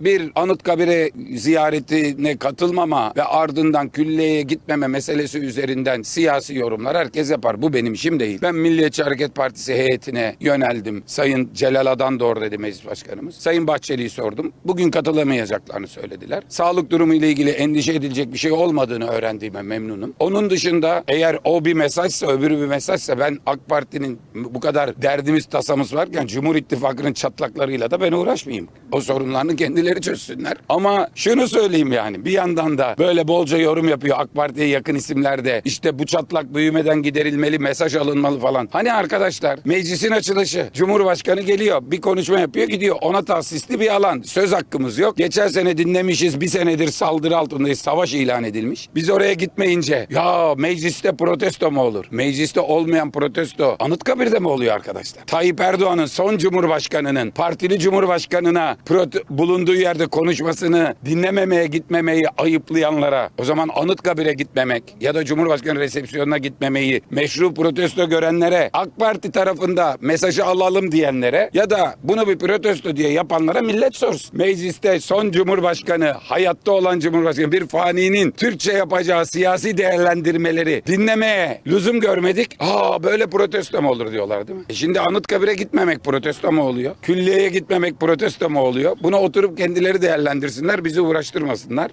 bir Anıtkabir'e ziyaretine katılmama ve ardından külliyeye gitmeme meselesi üzerinden siyasi yorumlar herkes yapar. Bu benim işim değil. Ben Milliyetçi Hareket Partisi heyetine yöneldim. Sayın Celal Adan doğru dedi meclis başkanımız. Sayın Bahçeli'yi sordum. Bugün katılamayacaklarını söylediler. Sağlık durumu ile ilgili endişe edilecek bir şey olmadığını öğrendiğime memnunum. Onun dışında eğer o bir mesajsa öbürü bir mesajsa ben AK Parti'nin bu kadar derdimiz tasamız varken Cumhur İttifakı'nın çatlaklarıyla da ben uğraşmayayım. O sorunlarını kendileri çözsünler. Ama şunu söyleyeyim yani bir yandan da böyle bolca yorum yapıyor AK Parti'ye yakın isimler de işte bu çatlak büyümeden giderilmeli mesaj alınmalı falan. Hani arkadaşlar meclisin açılışı Cumhurbaşkanı geliyor bir konuşma yapıyor gidiyor ona tahsisli bir alan söz hakkımız yok. Geçen sene dinlemişiz bir senedir saldırı altındayız savaş ilan edilmiş. Biz oraya gitmeyince ya mecliste protesto mu olur? Mecliste olmayan protesto Anıtkabir'de mi oluyor arkadaşlar? Tayyip Erdoğan'ın son cumhurbaşkanının partili cumhurbaşkanına bulunduğu yerde konuşmasını dinlememeye gitmemeyi ayıplayanlara o zaman Anıtkabir'e gitmemek ya da Cumhurbaşkanı resepsiyonuna gitmemeyi meşru protesto görenlere AK Parti tarafında mesajı alalım diyenlere ya da bunu bir protesto diye yapanlara millet sorsun. Mecliste son Cumhurbaşkanı hayatta olan Cumhurbaşkanı bir faninin Türkçe yapacağı siyasi değerlendirmeleri dinlemeye lüzum görmedik. Aa böyle protesto mu olur diyorlar değil mi? E şimdi Anıtkabir'e gitmemek protesto mu oluyor? Külliyeye gitmemek protesto mu oluyor? Bunu oturup kendileri değerlendirsinler bizi uğraştırmasınlar.